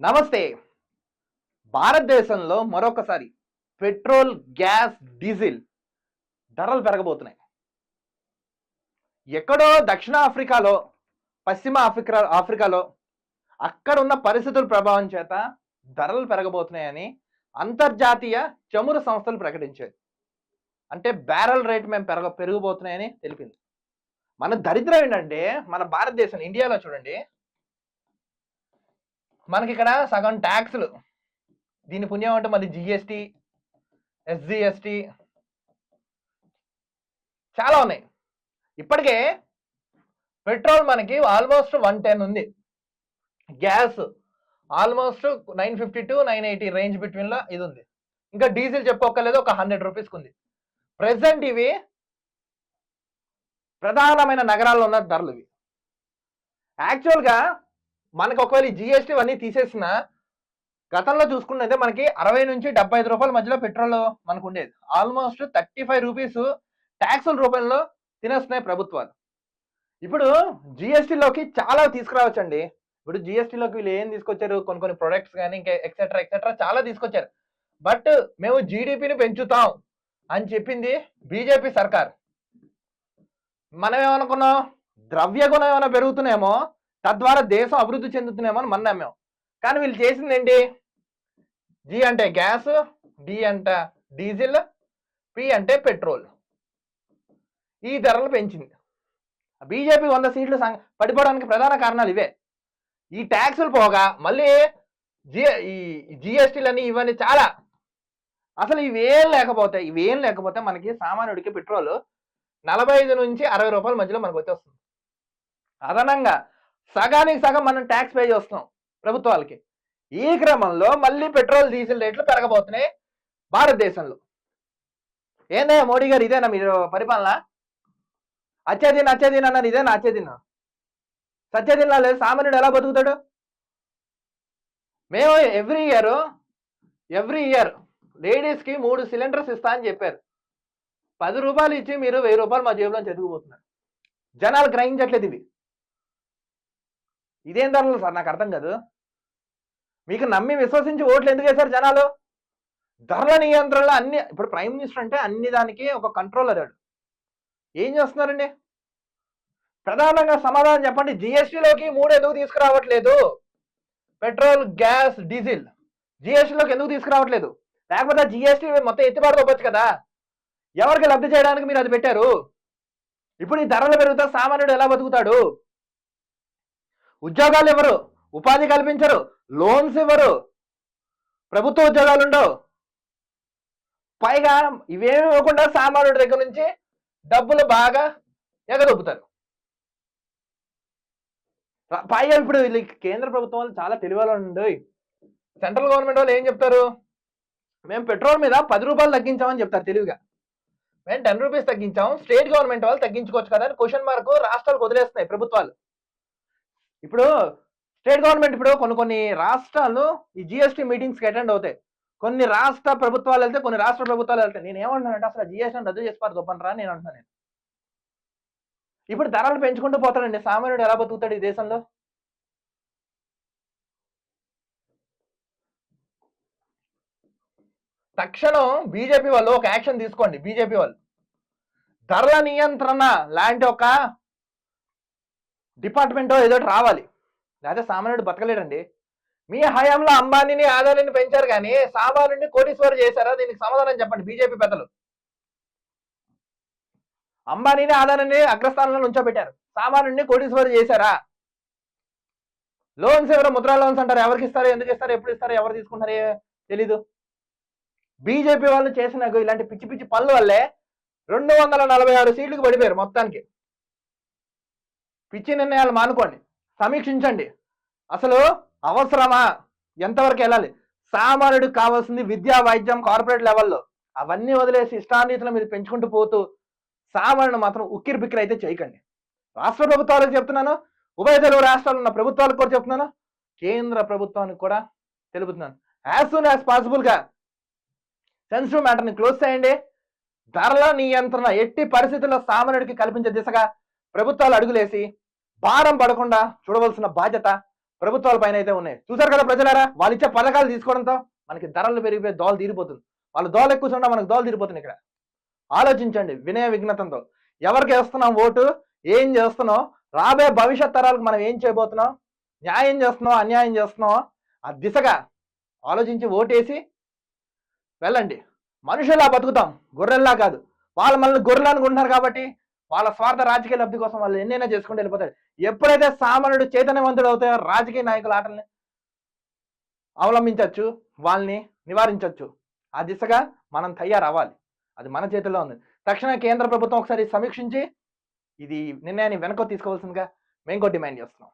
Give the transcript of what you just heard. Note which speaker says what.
Speaker 1: నమస్తే. భారతదేశంలో మరొకసారి పెట్రోల్ గ్యాస్ డీజిల్ ధరలు పెరగబోతున్నాయి. ఎక్కడో దక్షిణ ఆఫ్రికాలో పశ్చిమ ఆఫ్రికా ఆఫ్రికాలో అక్కడ ఉన్న పరిస్థితుల ప్రభావం చేత ధరలు పెరగబోతున్నాయని అంతర్జాతీయ చమురు సంస్థలు ప్రకటించాయి. అంటే బ్యారల్ రేట్ మేము పెరగ పెరిగిపోతున్నాయని తెలిపింది. మన దరిద్రం ఏంటంటే మన భారతదేశం ఇండియాలో చూడండి మనకి ఇక్కడ సగం ట్యాక్స్లు. దీని పుణ్యం అంటే మళ్ళీ జిఎస్టి ఎస్జిఎస్టి చాలా ఉన్నాయి. ఇప్పటికే పెట్రోల్ మనకి ఆల్మోస్ట్ వన్ టెన్ ఉంది. Gas almost nine fifty to nine eighty range బిట్వీన్లో ఇది ఉంది. ఇంకా డీజిల్ చెప్పుకోలేదు ఒక హండ్రెడ్ రూపీస్కి ఉంది ప్రెసెంట్ ఇవి ప్రధానమైన నగరాల్లో ఉన్న ధరలు ఇవి. యాక్చువల్గా మనకు ఒకవేళ జిఎస్టీ అన్నీ తీసేసిన గతంలో చూసుకున్నైతే మనకి అరవై నుంచి డెబ్బై ఐదు రూపాయల మధ్యలో పెట్రోల్ మనకు ఉండేది ఆల్మోస్ట్ థర్టీ ఫైవ్ రూపీస్ ట్యాక్సుల రూపంలో తినేస్తున్నాయి ప్రభుత్వాలు. ఇప్పుడు జిఎస్టీలోకి చాలా తీసుకురావచ్చండి. ఇప్పుడు జిఎస్టీలోకి వీళ్ళు ఏం తీసుకొచ్చారు? కొన్ని కొన్ని ప్రొడక్ట్స్ కానీ ఇంకా ఎక్సెట్రా ఎక్సెట్రా చాలా తీసుకొచ్చారు. బట్ మేము జీడిపిని పెంచుతాం అని చెప్పింది బీజేపీ సర్కార్. మనం ఏమనుకున్నాం ద్రవ్య గుణం ఏమైనా పెరుగుతున్నాయేమో తద్వారా దేశం అభివృద్ధి చెందుతున్నామని అని మనం నమ్మాం. కానీ వీళ్ళు చేసింది ఏంటి జి అంటే గ్యాస్ డి అంటే డీజిల్ పి అంటే పెట్రోల్. ఈ ధరలు పెంచింది. బీజేపీ వంద సీట్లు పడిపోవడానికి ప్రధాన కారణాలు ఇవే. ఈ ట్యాక్సులు పోగా మళ్ళీ జి ఈ జిఎస్టీలని ఇవన్నీ చాలా. అసలు ఇవేం లేకపోతే ఇవేం లేకపోతే మనకి సామాన్యుడికి పెట్రోల్ నలభై ఐదు నుంచి అరవై రూపాయల మధ్యలో మనకు వచ్చేస్తుంది. అదనంగా సగానికి సగం మనం ట్యాక్స్ పే చేస్తున్నాం ప్రభుత్వాలకి. ఈ క్రమంలో మళ్ళీ పెట్రోల్ డీజిల్ రేట్లు పెరగబోతున్నాయి భారతదేశంలో. ఏందయ్యా మోడీ గారు ఇదేనా మీరు పరిపాలన? అచ్చేదిన్ అచ్చేదిన్ అన్నారు ఇదేనా అచ్చేదిన్ సత్యదిన్లా లేదు సామాన్యుడు ఎలా బతుకుతాడు? మేము ఎవ్రీ ఇయర్ ఎవ్రీ ఇయర్ లేడీస్కి మూడు సిలిండర్స్ ఇస్తా అని చెప్పారు. పది రూపాయలు ఇచ్చి మీరు వెయ్యి రూపాయలు మా జేబులో చదువుకుపోతున్నారు జనాలు గ్రహించట్లేదు ఇవి. ఇదేం ధరలు సార్? నాకు అర్థం కాదు. మీకు నమ్మి విశ్వసించి ఓట్లు ఎందుకు వేశారు జనాలు? ధరల నియంత్రణలో అన్ని ఇప్పుడు ప్రైమ్ మినిస్టర్ అంటే అన్ని దానికి ఒక కంట్రోల్ అదాడు ఏం చేస్తున్నారండి? ప్రధానంగా సమాధానం చెప్పండి. జిఎస్టీలోకి మూడు ఎందుకు తీసుకురావట్లేదు? Petrol gas diesel. జిఎస్టీలోకి ఎందుకు తీసుకురావట్లేదు? లేకపోతే జిఎస్టీ మొత్తం ఎత్తిపడకపోవచ్చు కదా? ఎవరికి లబ్ధి చేయడానికి మీరు అది పెట్టారు? ఇప్పుడు ఈ ధరలు పెరుగుతా సామాన్యుడు ఎలా బతుకుతాడు? ఉద్యోగాలు ఇవ్వరు ఉపాధి కల్పించరు లోన్స్ ఇవ్వరు. ప్రభుత్వ ఉద్యోగాలు ఉండవు. పైగా ఇవేమి ఇవ్వకుండా సామాన్యుడి దగ్గర నుంచి డబ్బులు బాగా ఎగదొబ్బుతారు. పైగా ఇప్పుడు కేంద్ర ప్రభుత్వం వాళ్ళు చాలా తెలివాళ్ళు ఉండి సెంట్రల్ గవర్నమెంట్ వాళ్ళు ఏం చెప్తారు? మేము పెట్రోల్ మీద పది రూపాయలు తగ్గించామని చెప్తారు తెలివిగా. మేము టెన్ రూపీస్ తగ్గించాం స్టేట్ గవర్నమెంట్ వాళ్ళు తగ్గించుకోవచ్చు కదా అని క్వశ్చన్ మార్క్ రాష్ట్రాలకు వదిలేస్తున్నాయి ప్రభుత్వాలు. ఇప్పుడు స్టేట్ గవర్నమెంట్ ఇప్పుడు కొన్ని కొన్ని రాష్ట్రాలు ఈ జిఎస్టీ మీటింగ్స్కి అటెండ్ అవుతాయి. కొన్ని రాష్ట్ర ప్రభుత్వాలు వెళ్తే కొన్ని రాష్ట్ర ప్రభుత్వాలు వెళ్తాయి నేను ఏమంటున్నానంటే అసలు జిఎస్టీని రద్దు చేసుకోవాలి పారు గొప్పనరా నేను అంటున్నాను నేను. ఇప్పుడు ధరలు పెంచుకుంటూ పోతాడండి సామాన్యుడు ఎలా బతుకుతాడు ఈ దేశంలో? తక్షణం బీజేపీ వాళ్ళు ఒక యాక్షన్ తీసుకోండి. బీజేపీ వాళ్ళు. ధరల నియంత్రణ లాంటి ఒక డిపార్ట్మెంట్ ఏదో రావాలి. లేకపోతే సామాన్యుడు బతకలేడండి. మీ హయాంలో అంబానీని ఆదాయాన్ని పెంచారు కానీ సామాన్యుడిని కోటీశ్వరు చేశారా? దీనికి సమాధానం చెప్పండి బీజేపీ పెద్దలు. అంబానీని ఆదాయాన్ని అగ్రస్థానంలో ఉంచోబెట్టారు సామాన్యుడిని కోటీశ్వరు చేశారా? లోన్స్ ఎవరో ముద్రా లోన్స్ అంటారు. ఎవరికి ఇస్తారు ఎందుకు ఇస్తారు ఎప్పుడు ఇస్తారు ఎవరు తీసుకుంటారు తెలీదు. బీజేపీ వాళ్ళు చేసిన ఇలాంటి పిచ్చి పిచ్చి పనుల వల్లే రెండు వందల నలభై ఆరు సీట్లకు పడిపోయారు మొత్తానికి. పిచ్చి నిర్ణయాలు మానుకోండి. సమీక్షించండి. అసలు అవసరమా? ఎంతవరకు వెళ్ళాలి? సామాన్యుడికి కావాల్సింది విద్యా వైద్యం కార్పొరేట్ లెవెల్లో. అవన్నీ వదిలేసి ఇష్టానీతుల మీద పెంచుకుంటూ పోతూ సామాన్యుడు మాత్రం ఉక్కిరి బిక్కిరి అయితే చేయకండి. రాష్ట్ర ప్రభుత్వాలకు చెప్తున్నాను. ఉభయ తెలుగు రాష్ట్రాలు ఉన్న ప్రభుత్వాలకు కూడా చెప్తున్నాను. కేంద్ర ప్రభుత్వానికి కూడా తెలుపుతున్నాను. యాజ్ సూన్ యాజ్ పాసిబుల్గా సెన్సిటివ్ మ్యాటర్ని క్లోజ్ చేయండి. ధరల నియంత్రణ ఎట్టి పరిస్థితుల్లో సామాన్యుడికి కల్పించే దిశగా ప్రభుత్వాలు అడుగులేసి భారం పడకుండా చూడవలసిన బాధ్యత ప్రభుత్వాల పైన అయితే ఉన్నాయి. చూసారు కదా ప్రజలారా? వాళ్ళు ఇచ్చే పథకాలు తీసుకోవడంతో మనకి ధరలు పెరిగిపోయి దోలు తీరిపోతుంది. వాళ్ళు దోలు ఎక్కువ మనకు దోలు తీరిపోతుంది ఇక్కడ. ఆలోచించండి వినయ విఘ్నతంతో. ఎవరికి వేస్తున్నాం ఓటు? ఏం చేస్తున్నాం రాబోయే భవిష్యత్ తరాలకు మనం ఏం చేయబోతున్నాం? న్యాయం చేస్తున్నాం అన్యాయం చేస్తున్నాం ఆ దిశగా ఆలోచించి ఓటేసి వెళ్ళండి. మనుషులా బతుకుతాం. గొర్రెల్లా కాదు. వాళ్ళు మనల్ని గొర్రెలు అనుకుంటున్నారు కాబట్టి వాళ్ళ స్వార్థ రాజకీయ లబ్ధి కోసం వాళ్ళు ఎన్నైనా చేసుకుంటూ వెళ్ళిపోతారు. ఎప్పుడైతే సామాన్యుడు చైతన్యవంతుడు అవుతాయో రాజకీయ నాయకుల ఆటల్ని అవలంబించవచ్చు వాళ్ళని నివారించవచ్చు ఆ దిశగా మనం తయారవ్వాలి. అది మన చేతిలో ఉంది. తక్షణ కేంద్ర ప్రభుత్వం ఒకసారి సమీక్షించి ఇది నిర్ణయాన్ని వెనక తీసుకోవాల్సిందిగా మేము కూడా డిమాండ్ చేస్తున్నాం.